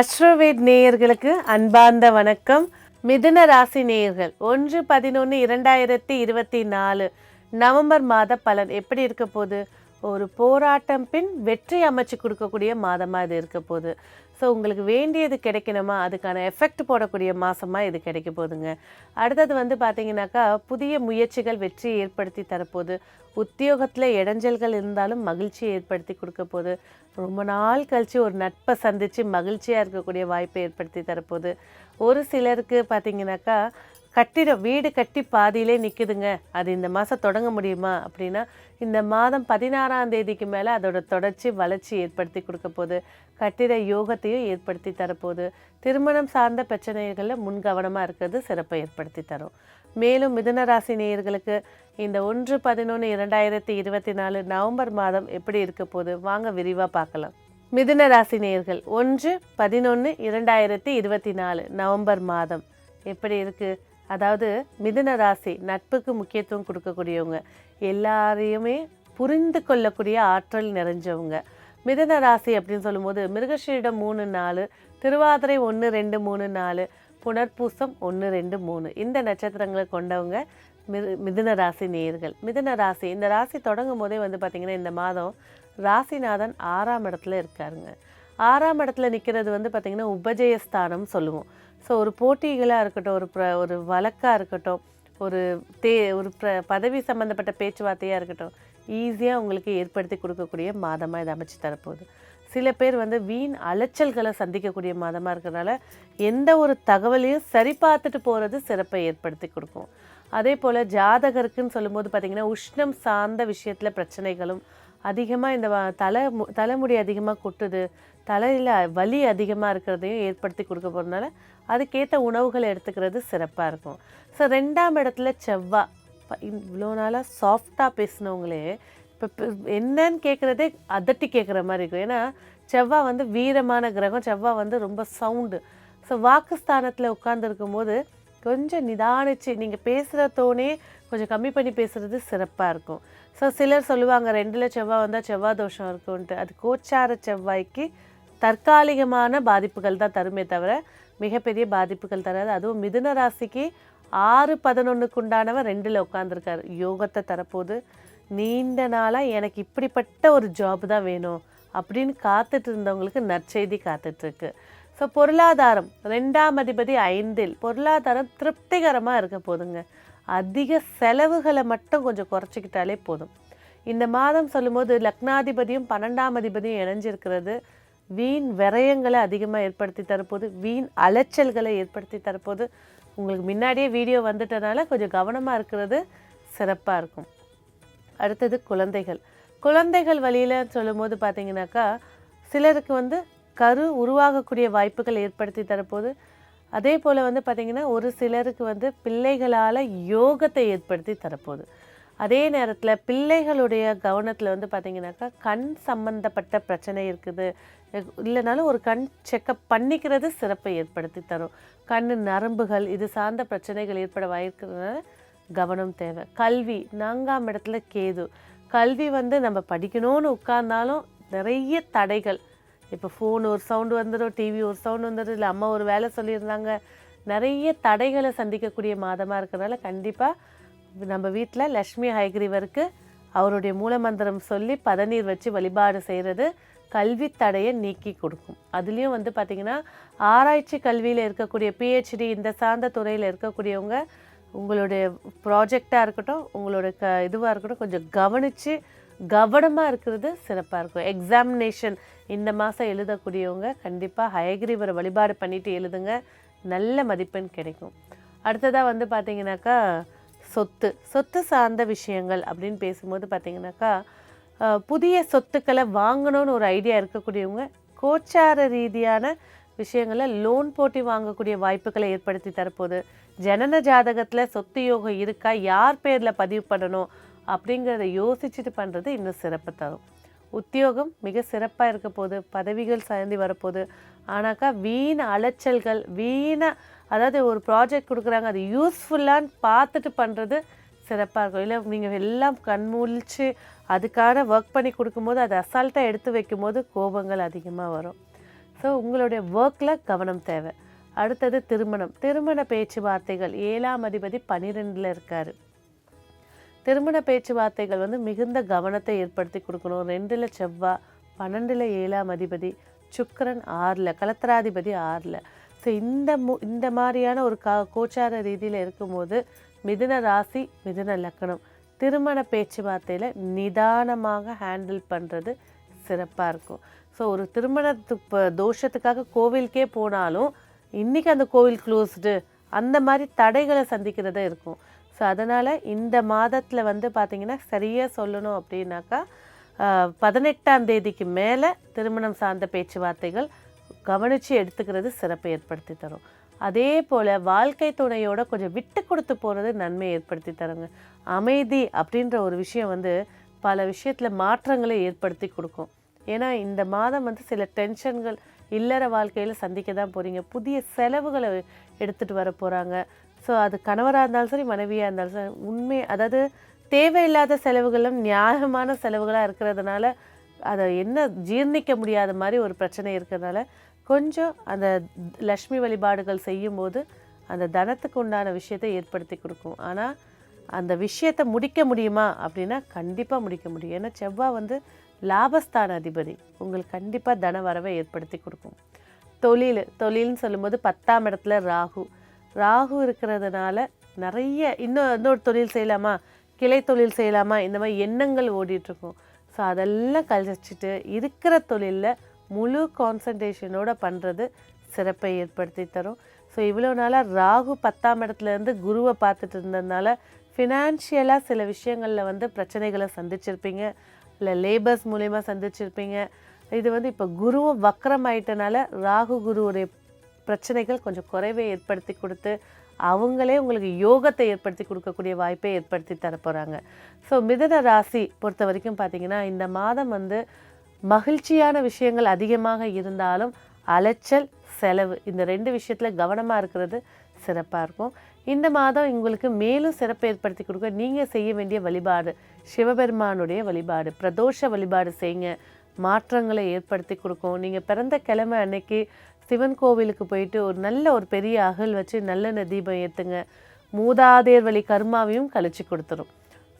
அஸ்ட்ரோவேட் நேயர்களுக்கு அன்பார்ந்த வணக்கம். மிதுன ராசி நேயர்கள் ஒன்று பதினொன்று இரண்டாயிரத்தி இருபத்தி நாலு நவம்பர் மாத பலன் எப்படி இருக்க போகுது? ஒரு போராட்டம் பின் வெற்றி அமைச்சு கொடுக்கக்கூடிய மாதமாக இது இருக்க போகுது. ஸோ உங்களுக்கு வேண்டியது கிடைக்கணுமா? அதுக்கான எஃபெக்ட் போடக்கூடிய மாதமாக இது கிடைக்க போகுதுங்க. அடுத்தது வந்து பார்த்தீங்கன்னாக்கா புதிய முயற்சிகள் வெற்றி ஏற்படுத்தி தரப்போகுது. உத்தியோகத்தில் இடைஞ்சல்கள் இருந்தாலும் மகிழ்ச்சியை ஏற்படுத்தி கொடுக்க போகுது. ரொம்ப நாள் கழித்து ஒரு நட்பை சந்தித்து மகிழ்ச்சியாக இருக்கக்கூடிய வாய்ப்பை ஏற்படுத்தி தரப்போகுது. ஒரு சிலருக்கு பார்த்தீங்கன்னாக்கா கட்டிட வீடு கட்டி பாதியிலே நிற்குதுங்க அது இந்த மாதம் தொடங்க முடியுமா அப்படின்னா இந்த மாதம் பதினாறாம் தேதிக்கு மேலே அதோட தொடர்ச்சி வளர்ச்சி ஏற்படுத்தி கொடுக்க போகுது. கட்டிட யோகத்தையும் ஏற்படுத்தி தரப்போகுது. திருமணம் சார்ந்த பிரச்சனைகளில் முன்கவனமாக இருக்கிறது சிறப்பை ஏற்படுத்தி தரும். மேலும் மிதுன ராசி நேயர்களுக்கு இந்த ஒன்று பதினொன்று இரண்டாயிரத்தி இருபத்தி நாலு நவம்பர் மாதம் எப்படி இருக்க போகுது? வாங்க விரிவாக பார்க்கலாம். மிதுன ராசி நேயர்கள் ஒன்று பதினொன்று இரண்டாயிரத்தி இருபத்தி நாலு நவம்பர் மாதம் எப்படி இருக்குது அதாவது மிதுன ராசி நட்புக்கு முக்கியத்துவம் கொடுக்கக்கூடியவங்க. எல்லாரையுமே புரிந்து கொள்ளக்கூடிய ஆற்றல் நிறைஞ்சவங்க. மிதுன ராசி அப்படின்னு சொல்லும்போது மிருகஷீடம் மூணு நாலு திருவாதிரை ஒன்று ரெண்டு மூணு நாலு புனர்பூசம் ஒன்று ரெண்டு மூணு. இந்த நட்சத்திரங்களை கொண்டவங்க மிரு மிதுன ராசி நேர்கள். மிதுன ராசி இந்த ராசி தொடங்கும் போதே வந்து பார்த்திங்கன்னா இந்த மாதம் ராசிநாதன் ஆறாம் இடத்துல இருக்காருங்க. ஆறாம் இடத்துல நிற்கிறது வந்து பார்த்திங்கன்னா உபஜயஸ்தானம் சொல்லுவோம். ஸோ ஒரு போட்டிகளாக இருக்கட்டும் ஒரு ப்ர ஒரு வழக்காக இருக்கட்டும் ஒரு தே ஒரு ப்ர பதவி சம்மந்தப்பட்ட பேச்சுவார்த்தையாக இருக்கட்டும் ஈஸியாக உங்களுக்கு ஏற்படுத்தி கொடுக்கக்கூடிய மாதமாக இதை அமைச்சு தரப்போகுது. சில பேர் வந்து வீண் அலைச்சல்களை சந்திக்கக்கூடிய மாதமாக இருக்கிறனால எந்த ஒரு தகவலையும் சரி பார்த்துட்டு போகிறது சிறப்பை ஏற்படுத்தி கொடுக்கும். அதே போல் ஜாதகருக்குன்னு சொல்லும்போது பார்த்திங்கன்னா உஷ்ணம் சார்ந்த விஷயத்தில் பிரச்சனைகளும் அதிகமாக இந்த தலை தலைமுடி அதிகமாக கொட்டுது தலையில் வலி அதிகமாக இருக்கிறதையும் ஏற்படுத்தி கொடுக்க போகிறதுனால அதுக்கேற்ற உணவுகளை எடுத்துக்கிறது சிறப்பாக இருக்கும். ஸோ ரெண்டாம் இடத்துல செவ்வாய் இவ்வளோ நாளாக சாஃப்டாக பேசினவங்களே இப்போ என்னன்னு கேட்குறதே அதட்டி கேட்குற மாதிரி இருக்கும். ஏன்னா செவ்வாய் வந்து வீரமான கிரகம். செவ்வாய் வந்து ரொம்ப சவுண்டு ஸோ வாக்குஸ்தானத்தில் உட்காந்துருக்கும் போது கொஞ்சம் நிதானிச்சு நீங்கள் பேசுகிறதோனே கொஞ்சம் கம்மி பண்ணி பேசுகிறது சிறப்பாக இருக்கும். ஸோ சிலர் சொல்லுவாங்க ரெண்டில் செவ்வாய் வந்தால் செவ்வாய் தோஷம் இருக்கும்ன்ட்டு. அது கோச்சார செவ்வாய்க்கு தற்காலிகமான பாதிப்புகள் தான் தருமே தவிர மிகப்பெரிய பாதிப்புகள் தராது. அதுவும் மிதுன ராசிக்கு ஆறு பதினொன்றுக்கு உண்டானவன் ரெண்டில் உட்காந்துருக்காரு யோகத்தை தரப்போது நீண்ட நாளாக எனக்கு இப்படிப்பட்ட ஒரு ஜாப் தான் வேணும் அப்படின்னு காத்துட்டு இருந்தவங்களுக்கு நற்செய்தி காத்துட்ருக்கு ஸோ பொருளாதாரம். ரெண்டாம் அதிபதி ஐந்தில் பொருளாதாரம் திருப்திகரமாக இருக்க போதுங்க அதிக செலவுகளை மட்டும் கொஞ்சம் குறைச்சிக்கிட்டாலே போதும். இந்த மாதம் சொல்லும்போது லக்னாதிபதியும் பன்னெண்டாம் அதிபதியும் இணைஞ்சிருக்கிறது. வீண் விரயங்களை அதிகமாக ஏற்படுத்தி தரப்போது வீண் அலைச்சல்களை ஏற்படுத்தி தரப்போது. உங்களுக்கு முன்னாடியே வீடியோ வந்துட்டனால கொஞ்சம் கவனமாக இருக்கிறது சிறப்பாக இருக்கும். அடுத்தது குழந்தைகள். குழந்தைகள் வழியில் சொல்லும்போது பார்த்தீங்கன்னாக்கா சிலருக்கு வந்து கரு உருவாகக்கூடிய வாய்ப்புகள் ஏற்படுத்தி தரப்போது. அதே போல் வந்து பார்த்திங்கன்னா ஒரு சிலருக்கு வந்து பிள்ளைகளால் யோகத்தை ஏற்படுத்தி தரப்போகுது. அதே நேரத்தில் பிள்ளைகளுடைய கவனத்தில் வந்து பார்த்திங்கனாக்கா கண் சம்பந்தப்பட்ட பிரச்சனை இருக்குது. இல்லைனாலும் ஒரு கண் செக்கப் பண்ணிக்கிறது சிறப்பை ஏற்படுத்தி தரும். கண் நரம்புகள் இது சார்ந்த பிரச்சனைகள் ஏற்பட வாய்க்கிறதுனால கவனம் தேவை. கல்வி நான்காம் இடத்துல கேது. கல்வி வந்து நம்ம படிக்கணும்னு உட்கார்ந்தாலும் நிறைய தடைகள் இப்போ ஃபோன் ஒரு சவுண்டு வந்துடும் டிவி ஒரு சவுண்டு வந்துடும் இல்லை அம்மா ஒரு வேலை சொல்லியிருந்தாங்க நிறைய தடைகளை சந்திக்கக்கூடிய மாதமாக இருக்கிறனால கண்டிப்பாக நம்ம வீட்டில் லக்ஷ்மி ஹைகிரீவருக்கு அவருடைய மூலமந்திரம் சொல்லி பதநீர் வச்சு வழிபாடு செய்கிறது கல்வி தடையை நீக்கி கொடுக்கும். அதுலேயும் வந்து பார்த்திங்கன்னா ஆராய்ச்சி கல்வியில் இருக்கக்கூடிய பிஹெச்டி இந்த சார்ந்த துறையில் இருக்கக்கூடியவங்க உங்களுடைய ப்ராஜெக்டாக இருக்கட்டும் உங்களோட க இதுவாக இருக்கட்டும் கொஞ்சம் கவனித்து கவனமாக இருக்கிறது சிறப்பாக இருக்கும். எக்ஸாமினேஷன் இந்த மாதம் எழுதக்கூடியவங்க கண்டிப்பாக ஹயகிரிவரை வழிபாடு பண்ணிட்டு எழுதுங்க. நல்ல மதிப்பெண் கிடைக்கும். அடுத்ததாக வந்து பார்த்தீங்கன்னாக்கா சொத்து சொத்து சார்ந்த விஷயங்கள் அப்படின்னு பேசும்போது பார்த்திங்கனாக்கா புதிய சொத்துக்களை வாங்கணும்னு ஒரு ஐடியா இருக்கக்கூடியவங்க கோச்சார ரீதியான விஷயங்களை லோன் போட்டி வாங்கக்கூடிய வாய்ப்புகளை ஏற்படுத்தி தரப்போகுது. ஜனன ஜாதகத்தில் சொத்து யோகம் இருக்கா? யார் பேரில் பதிவு பண்ணணும்? அப்படிங்கிறத யோசிச்சுட்டு பண்ணுறது இன்னும் சிறப்பு தரும். உத்தியோகம் மிக சிறப்பாக இருக்க போது பதவிகள் சார்ந்து வரப்போகுது. ஆனாக்கா வீண அலைச்சல்கள் வீண அதாவது ஒரு ப்ராஜெக்ட் கொடுக்குறாங்க அது யூஸ்ஃபுல்லான்னு பார்த்துட்டு பண்ணுறது சிறப்பாக இருக்கும். இல்லை நீங்கள் எல்லாம் கண்மூழிச்சு அதுக்கான ஒர்க் பண்ணி கொடுக்கும்போது அதை அசால்ட்டாக எடுத்து வைக்கும்போது கோபங்கள் அதிகமாக வரும். ஸோ உங்களுடைய ஒர்க்கில் கவனம் தேவை. அடுத்தது திருமணம். திருமண பேச்சுவார்த்தைகள். ஏழாம் அதிபதி பன்னிரெண்டில் இருக்கார். திருமண பேச்சுவார்த்தைகள் வந்து மிகுந்த கவனத்தை ஏற்படுத்தி கொடுக்கணும். ரெண்டில் செவ்வாய் பன்னெண்டில் ஏழாம் அதிபதி சுக்கரன் ஆறில் கலத்தராதிபதி ஆறில். ஸோ இந்த மு இந்த மாதிரியான ஒரு கா கோச்சார ரீதியில் இருக்கும்போது மிதுன ராசி மிதுன லக்கணம். திருமண பேச்சுவார்த்தையில் நிதானமாக ஹேண்டில் பண்ணுறது சிறப்பாக இருக்கும். ஸோ ஒரு திருமணத்துக்கு தோஷத்துக்காக கோவிலுக்கே போனாலும் இன்றைக்கி அந்த கோவில் க்ளோஸ்டு அந்த மாதிரி தடைகளை சந்திக்கிறதா இருக்கும். ஸோ அதனால் இந்த மாதத்தில் வந்து பார்த்திங்கன்னா சரியாக சொல்லணும் அப்படின்னாக்கா பதினெட்டாம் தேதிக்கு மேலே திருமணம் சார்ந்த பேச்சுவார்த்தைகள் கவனித்து எடுத்துக்கிறது சிறப்பை ஏற்படுத்தி தரும். அதே போல் வாழ்க்கை துணையோட கொஞ்சம் விட்டு கொடுத்து போகிறது நன்மை ஏற்படுத்தி தருங்க. அமைதி அப்படின்ற ஒரு விஷயம் வந்து பல விஷயத்தில் மாற்றங்களை ஏற்படுத்தி கொடுக்கும். ஏன்னா இந்த மாதம் வந்து சில டென்ஷன்கள் இல்லற வாழ்க்கையில் சந்திக்க தான் போகிறீங்க புதிய செலவுகளை எடுத்துகிட்டு வர போகிறாங்க ஸோ அது கணவராக இருந்தாலும் சரி மனைவியாக இருந்தாலும் சரி உண்மை அதாவது தேவையில்லாத செலவுகளும் நியாயமான செலவுகளாக இருக்கிறதுனால அதை என்ன ஜீர்ணிக்க முடியாத மாதிரி ஒரு பிரச்சனை இருக்கிறதுனால கொஞ்சம் அந்த லக்ஷ்மி வழிபாடுகள் செய்யும்போது அந்த தனத்துக்கு உண்டான விஷயத்தை ஏற்படுத்தி கொடுக்கும். ஆனால் அந்த விஷயத்தை முடிக்க முடியுமா அப்படின்னா கண்டிப்பாக முடிக்க முடியும். ஏன்னா செவ்வாய் வந்து லாபஸ்தான அதிபதி. உங்களுக்கு கண்டிப்பாக தன வரவை ஏற்படுத்தி கொடுக்கும். தொழில் தொழில்னு சொல்லும்போது பத்தாம் இடத்துல ராகு. ராகு இருக்கிறதுனால நிறைய இன்னும் இன்னொரு தொழில் செய்யலாமா? கிளை தொழில் செய்யலாமா? இந்த மாதிரி எண்ணங்கள் ஓடிட்டுருக்கும். ஸோ அதெல்லாம் கழிச்சிட்டு இருக்கிற தொழிலில் முழு கான்சன்ட்ரேஷனோட பண்ணுறது சிறப்பை ஏற்படுத்தி தரும். ஸோ இவ்வளோ நாளாக ராகு பத்தாம் இடத்துல இருந்து குருவை பார்த்துட்டு இருந்ததுனால ஃபினான்ஷியலாக சில விஷயங்களில் வந்து பிரச்சனைகளை சந்திச்சிருப்பீங்க. இல்லை லேபர்ஸ் மூலயமா சந்திச்சிருப்பீங்க. இது வந்து இப்போ குருவும் வக்கரம் ஆயிட்டனால ராகு குருவுடைய பிரச்சனைகள் கொஞ்சம் குறைவை ஏற்படுத்தி கொடுத்து அவங்களே உங்களுக்கு யோகத்தை ஏற்படுத்தி கொடுக்கக்கூடிய வாய்ப்பை ஏற்படுத்தி தரப்போகிறாங்க ஸோ மிதன ராசி பொறுத்த வரைக்கும் பார்த்தீங்கன்னா இந்த மாதம் வந்து மகிழ்ச்சியான விஷயங்கள் அதிகமாக இருந்தாலும் அலைச்சல் செலவு இந்த ரெண்டு விஷயத்தில் கவனமாக இருக்கிறது சிறப்பாக இருக்கும். இந்த மாதம் உங்களுக்கு மேலும் சிறப்பு ஏற்படுத்தி கொடுக்க நீங்கள் செய்ய வேண்டிய வழிபாடு சிவபெருமானுடைய வழிபாடு பிரதோஷ வழிபாடு செய்யுங்க மாற்றங்களை ஏற்படுத்தி கொடுக்கும். நீங்கள் பிறந்த கிழமை அன்னைக்கு சிவன் கோவிலுக்கு போயிட்டு ஒரு நல்ல ஒரு பெரிய அகல் வச்சு நல்லெண்ணெய் தீபம் ஏற்றுங்க மூதாதையர் வழி கர்மாவையும் கழிச்சு கொடுத்துரும்.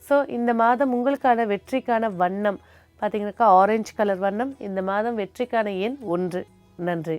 ஸோ இந்த மாதம் உங்களுக்கான வெற்றிக்கான வண்ணம் பார்த்தீங்கன்னாக்கா ஆரஞ்சு கலர் வண்ணம் இந்த மாதம் வெற்றிக்கான எண் ஒன்று. நன்றி.